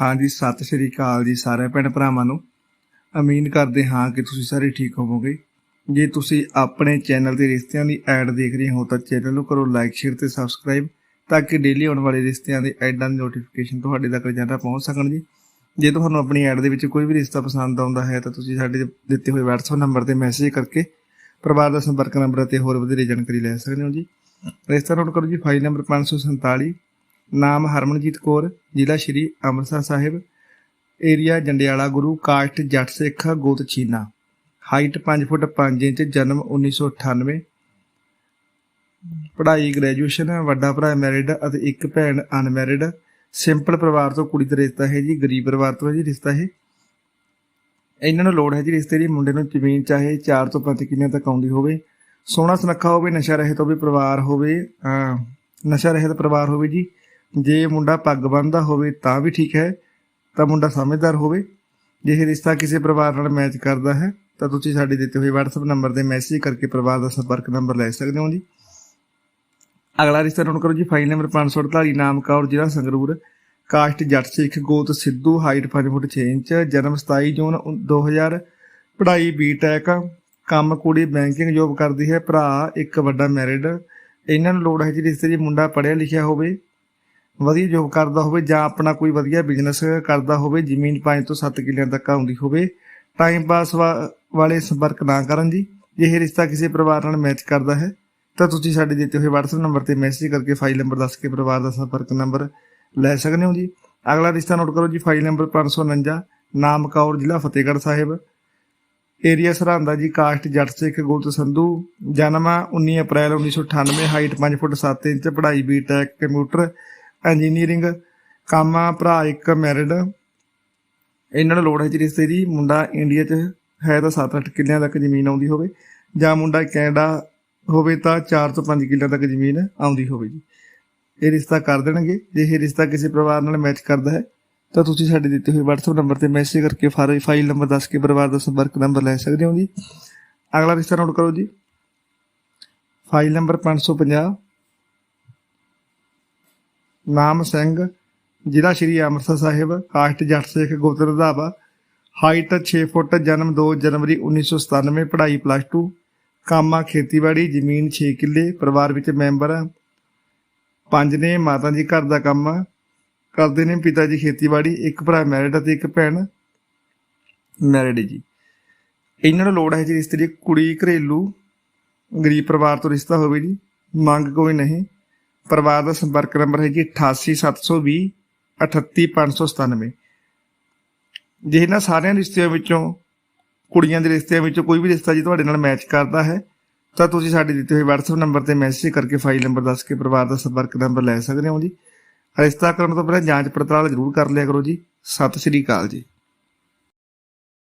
ਹਾਂਜੀ ਸਤਿ ਸ਼੍ਰੀ ਅਕਾਲ ਜੀ ਸਾਰੇ ਭੈਣ ਭਰਾਵਾਂ ਨੂੰ। ਉਮੀਦ ਕਰਦੇ ਹਾਂ ਕਿ ਤੁਸੀਂ ਸਾਰੇ ਠੀਕ ਹੋਵੋਗੇ। ਜੇ ਤੁਸੀਂ ਆਪਣੇ ਚੈਨਲ ਤੇ ਰਿਸ਼ਤਿਆਂ ਦੀ ਐਡ ਦੇਖ ਰਹੇ ਹੋ ਤਾਂ ਚੈਨਲ ਨੂੰ ਕਰੋ ਲਾਈਕ, ਸ਼ੇਅਰ ਤੇ ਸਬਸਕ੍ਰਾਈਬ ਤਾਂ ਕਿ ਡੇਲੀ ਆਉਣ ਵਾਲੇ ਰਿਸ਼ਤਿਆਂ ਦੇ ਐਡਾਂ ਦੀ ਨੋਟੀਫਿਕੇਸ਼ਨ ਤੁਹਾਡੇ ਤੱਕ ਰੋਜ਼ਾਨਾ ਪਹੁੰਚ ਸਕਣ ਜੀ। ਜੇ ਤੁਹਾਨੂੰ ਆਪਣੀ ਐਡ ਦੇ ਵਿੱਚ ਕੋਈ ਵੀ ਰਿਸ਼ਤਾ ਪਸੰਦ ਆਉਂਦਾ ਹੈ ਤਾਂ ਤੁਸੀਂ ਸਾਡੇ ਦਿੱਤੇ ਹੋਏ WhatsApp ਨੰਬਰ ਤੇ ਮੈਸੇਜ ਕਰਕੇ ਪਰਿਵਾਰ ਦਾ ਸੰਪਰਕ ਨੰਬਰ ਅਤੇ ਹੋਰ ਵਧੇਰੇ ਜਾਣਕਾਰੀ ਲੈ ਸਕਦੇ ਹੋ ਜੀ। ਰਿਸ਼ਤਾ ਨੋਟ ਕਰੋ ਜੀ ਫਾਈਲ ਨੰਬਰ 547 ਨਾਮ ਹਰਮਨਜੀਤ ਕੌਰ, ਜ਼ਿਲ੍ਹਾ ਸ਼੍ਰੀ ਅੰਮ੍ਰਿਤਸਰ ਸਾਹਿਬ, ਏਰੀਆ ਜੰਡਿਆਲਾ ਗੁਰੂ, ਕਾਸਟ ਜੱਟ ਸਿੱਖ ਗੋਤ ਚੀਨਾ। ਹਾਈਟ 5 ਫੁੱਟ 5 ਇੰਚ, ਜਨਮ 1998 ਪੜ੍ਹਾਈ, ਗ੍ਰੈਜੂਏਸ਼ਨ, ਵੱਡਾ ਭਰਾ ਮੈਰਿਡ ਅਤੇ ਇੱਕ ਭੈਣ ਅਨਮੈਰਿਡ ਸਿੰਪਲ ਪਰਿਵਾਰ ਤੋਂ ਕੁੜੀ ਦਾ ਰਿਸ਼ਤਾ ਹੈ ਜੀ, ਗਰੀਬ ਪਰਿਵਾਰ ਤੋਂ ਜੀ ਰਿਸ਼ਤਾ ਹੈ ਇਹਨਾਂ ਨੂੰ ਲੋੜ ਹੈ ਜੀ ਰਿਸ਼ਤੇ ਦੀ, ਮੁੰਡੇ ਨੂੰ ਜ਼ਮੀਨ ਚਾਹੇ 4 ਤੋਂ 5 ਕਿੱਲਿਆਂ ਤੱਕ ਆਉਂਦੀ ਹੋਵੇ। ਸੋਹਣਾ ਸੁਨੱਖਾ ਹੋਵੇ, ਨਸ਼ਾ ਰਹਿਤ ਹੋਵੇ, ਪਰਿਵਾਰ ਹੋਵੇ ਨਸ਼ਾ ਰਹਿਤ ਪਰਿਵਾਰ ਹੋਵੇ ਜੀ। ਜੇ ਮੁੰਡਾ ਪੱਗ ਬੰਨਦਾ ਹੋਵੇ ਤਾਂ ਵੀ ਠੀਕ ਹੈ, ਤਾਂ ਮੁੰਡਾ ਸਮਝਦਾਰ ਹੋਵੇ। ਜੇ ਇਹ ਰਿਸ਼ਤਾ ਕਿਸੇ ਪਰਿਵਾਰ ਨਾਲ ਮੈਚ ਕਰਦਾ ਹੈ, ਤਾਂ ਤੁਸੀਂ ਸਾਡੇ ਦਿੱਤੇ ਹੋਏ WhatsApp ਨੰਬਰ ਤੇ ਮੈਸੇਜ ਕਰਕੇ ਪਰਿਵਾਰ ਦਾ ਸੰਪਰਕ ਨੰਬਰ ਲੈ ਸਕਦੇ ਹੋ ਜੀ। ਅਗਲਾ ਰਿਸ਼ਤਾ ਨੋਟ ਕਰੋ ਜੀ ਫਾਈਲ ਨੰਬਰ 548 ਨਾਮ ਕੌਰ, ਜ਼ਿਲ੍ਹਾ ਸੰਗਰੂਰ। ਕਾਸਟ ਜੱਟ ਸਿੱਖ ਗੋਤ ਸਿੱਧੂ ਹਾਈਟ 5 ਫੁੱਟ 6 ਇੰਚ, ਜਨਮ 27 ਜੂਨ 2000 ਪੜ੍ਹਾਈ ਬੀਟੈਕ ਕੰਮ ਕੁੜੀ ਬੈਂਕਿੰਗ ਜੋਬ ਕਰਦੀ ਹੈ, ਭਰਾ ਇੱਕ ਵੱਡਾ ਮੈਰਿਡ ਇਹਨਾਂ ਨੂੰ ਲੋੜ ਹੈ ਜੀ ਰਿਸ਼ਤੇ ਦੀ ਮੁੰਡਾ ਪੜ੍ਹਿਆ ਲਿਖਿਆ ਹੋਵੇ। ਵਧੀਆ ਜੋਬ ਕਰਦਾ ਹੋਵੇ ਜਾਂ ਆਪਣਾ ਕੋਈ ਵਧੀਆ ਬਿਜ਼ਨਸ ਕਰਦਾ ਹੋਵੇ, ਜ਼ਮੀਨ 5 ਤੋਂ 7 ਕਿੱਲਿਆਂ ਤੱਕ ਆਉਂਦੀ ਹੋਵੇ ਟਾਈਮ ਪਾਸ ਵਾਲੇ ਸੰਪਰਕ ਨਾ ਕਰਨ ਜੀ। ਜੇ ਇਹ ਰਿਸ਼ਤਾ ਕਿਸੇ ਪਰਿਵਾਰ ਨਾਲ ਮੈਚ ਕਰਦਾ ਹੈ। ਤਾਂ ਤੁਸੀਂ ਸਾਡੇ ਦਿੱਤੇ ਹੋਏ WhatsApp ਨੰਬਰ ਤੇ ਮੈਸੇਜ ਕਰਕੇ ਫਾਈਲ ਨੰਬਰ ਦੱਸ ਕੇ ਪਰਿਵਾਰ ਦਾ ਸੰਪਰਕ ਨੰਬਰ ਲੈ ਸਕਦੇ ਹੋ ਜੀ। ਅਗਲਾ ਰਿਸ਼ਤਾ ਨੋਟ ਕਰੋ ਜੀ ਫਾਈਲ ਨੰਬਰ 549 ਨਾਮ ਕੌਰ, ਜ਼ਿਲ੍ਹਾ ਫਤਿਹਗੜ੍ਹ ਸਾਹਿਬ। ਏਰੀਆ ਸਰਹੰਦਾ ਜੀ, ਕਾਸਟ ਜੱਟ ਸਿੱਖ ਗੋਤ ਸੰਧੂ। ਜਨਮ ਆ 19 ਅਪ੍ਰੈਲ 1998 ਹਾਈਟ 5 ਫੁੱਟ 7 ਇੰਚ, ਪੜ੍ਹਾਈ ਬੀਟੈਕ ਕੰਪਿਊਟਰ ਇੰਜੀਨੀਅਰਿੰਗ ਕਾਮਾ ਭਰਾ ਇੱਕ ਮੈਰਿਡ ਇਹਨਾਂ ਨੂੰ ਲੋੜ ਹੈ ਜੀ ਰਿਸ਼ਤੇ ਦੀ ਮੁੰਡਾ ਇੰਡੀਆ 'ਚ ਹੈ ਤਾਂ 7-8 ਕਿੱਲਿਆਂ ਤੱਕ ਜ਼ਮੀਨ ਆਉਂਦੀ ਹੋਵੇ। ਜਾਂ ਮੁੰਡਾ ਕੈਨੇਡਾ ਹੋਵੇ ਤਾਂ 4 ਤੋਂ 5 ਕਿੱਲਿਆਂ ਤੱਕ ਜ਼ਮੀਨ ਆਉਂਦੀ ਹੋਵੇ ਜੀ। ਇਹ ਰਿਸ਼ਤਾ ਕਰ ਦੇਣਗੇ। ਜੇ ਇਹ ਰਿਸ਼ਤਾ ਕਿਸੇ ਪਰਿਵਾਰ ਨਾਲ ਮੈਚ ਕਰਦਾ ਹੈ, ਤਾਂ ਤੁਸੀਂ ਸਾਡੇ ਦਿੱਤੇ ਹੋਏ WhatsApp ਨੰਬਰ ਤੇ ਮੈਸੇਜ ਕਰਕੇ ਫਾਰ- ਫਾਈਲ ਨੰਬਰ ਦੱਸ ਕੇ ਪਰਿਵਾਰ ਦਾ ਸੰਪਰਕ ਨੰਬਰ ਲੈ ਸਕਦੇ ਹੋ ਜੀ। ਅਗਲਾ ਰਿਸ਼ਤਾ ਨੋਟ ਕਰੋ ਜੀ। ਫਾਈਲ ਨੰਬਰ 550 ਨਾਮ ਸਿੰਘ, ਜ਼ਿਲ੍ਹਾ ਸ਼੍ਰੀ ਅੰਮ੍ਰਿਤਸਰ ਸਾਹਿਬ, ਕਾਸਟ ਜੱਟ ਸਿੱਖ ਗੋਤ ਰੰਧਾਵਾ ਹਾਈਟ 6 ਫੁੱਟ, ਜਨਮ 2 ਜਨਵਰੀ 1997 ਪੜ੍ਹਾਈ ਪਲੱਸ 2 ਕੰਮ ਖੇਤੀਬਾੜੀ, ਜ਼ਮੀਨ 6 ਕਿੱਲੇ, ਪਰਿਵਾਰ ਵਿੱਚ ਮੈਂਬਰ ਆ। ਪੰਜ ਨੇ ਮਾਤਾ ਜੀ ਘਰ ਦਾ ਕੰਮ ਆ। ਕਰਦੇ ਨੇ ਪਿਤਾ ਜੀ ਖੇਤੀਬਾੜੀ, ਇੱਕ ਭਰਾ ਮੈਰਿਡ ਅਤੇ ਇੱਕ ਭੈਣ ਮੈਰਿਡ ਜੀ। ਇਹਨਾਂ ਨੂੰ ਲੋੜ ਹੈ ਜੀ ਇਸਤਰੀ ਕੁੜੀ ਘਰੇਲੂ, ਗਰੀਬ ਪਰਿਵਾਰ ਤੋਂ ਰਿਸ਼ਤਾ ਹੋਵੇ ਜੀ। ਮੰਗ ਕੋਈ ਨਹੀਂ। ਪਰਿਵਾਰ ਦਾ ਸੰਪਰਕ ਨੰਬਰ ਹੈ ਜੀ 88720 38597 ਜੇ ਇਹਨਾਂ ਸਾਰਿਆਂ ਰਿਸ਼ਤਿਆਂ ਵਿੱਚੋਂ, ਕੁੜੀਆਂ ਦੇ ਰਿਸ਼ਤਿਆਂ ਵਿੱਚੋਂ ਕੋਈ ਵੀ ਰਿਸ਼ਤਾ ਜੀ ਤੁਹਾਡੇ ਨਾਲ ਮੈਚ ਕਰਦਾ ਹੈ, ਤਾਂ ਤੁਸੀਂ ਸਾਡੇ ਦਿੱਤੇ ਹੋਏ WhatsApp ਨੰਬਰ ਤੇ ਮੈਸੇਜ ਕਰਕੇ ਫਾਈਲ ਨੰਬਰ ਦੱਸ ਕੇ ਪਰਿਵਾਰ ਦਾ ਸੰਪਰਕ ਨੰਬਰ ਲੈ ਸਕਦੇ ਹੋ ਜੀ। ਰਿਸ਼ਤਾ ਕਰਨ ਤੋਂ ਪਹਿਲਾਂ ਜਾਂਚ ਪੜਤਾਲ ਜ਼ਰੂਰ ਕਰ ਲਿਆ ਕਰੋ ਜੀ। ਸਤਿ ਸ਼੍ਰੀ ਅਕਾਲ ਜੀ।